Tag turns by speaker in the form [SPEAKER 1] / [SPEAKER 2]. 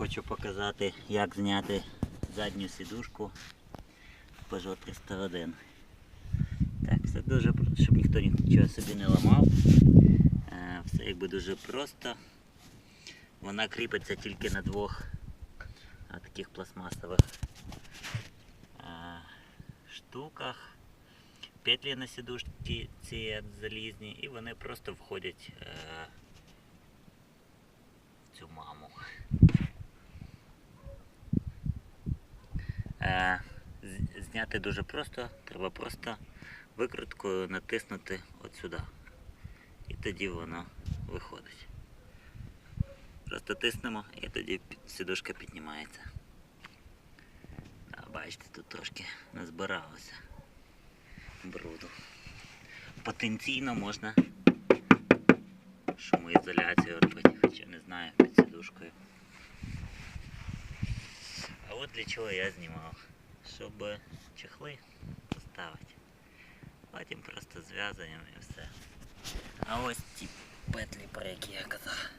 [SPEAKER 1] хочу показати, як зняти задню сідушку Peugeot 301. Так, все дуже, про- щоб ніхто нічого собі не ламав. Е, Все якби дуже просто. Вона кріпиться тільки на двох таких пластмасових е, штуках. Петлі на сідушці ці залізні і вони просто входять зняти дуже просто, треба просто викруткою натиснути от сюди. І тоді воно виходить. Просто тиснемо і тоді сідушка піднімається. А, бачите, тут трошки назбиралося бруду. Потенційно можна шумоізоляцію робити, хоча не знаю під сідушкою. А от для чого я знімав. Щоб чехли поставити. Потім просто зв'язуємо і все. А ось ті петлі, про які я казав.